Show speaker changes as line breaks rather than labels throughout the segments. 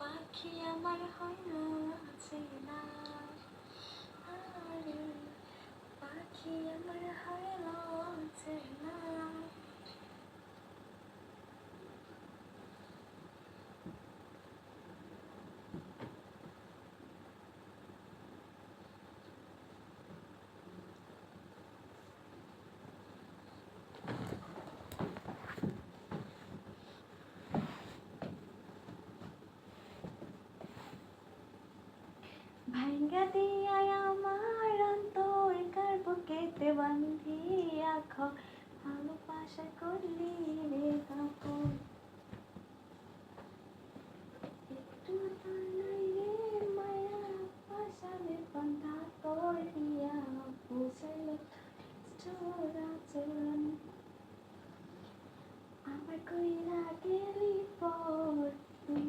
পাখি আমার হইল চেনা আর পাখি আমার হইল চেনা ভাঙ্গা দিয়া আমার অন্তর কার খো ভালোবাসা করলি রে রে মায়া পাশালে বন্ধা করিয়া বুঝাইল চোরা চোরন আমার কইরা গেলি পর তুই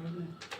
Amen.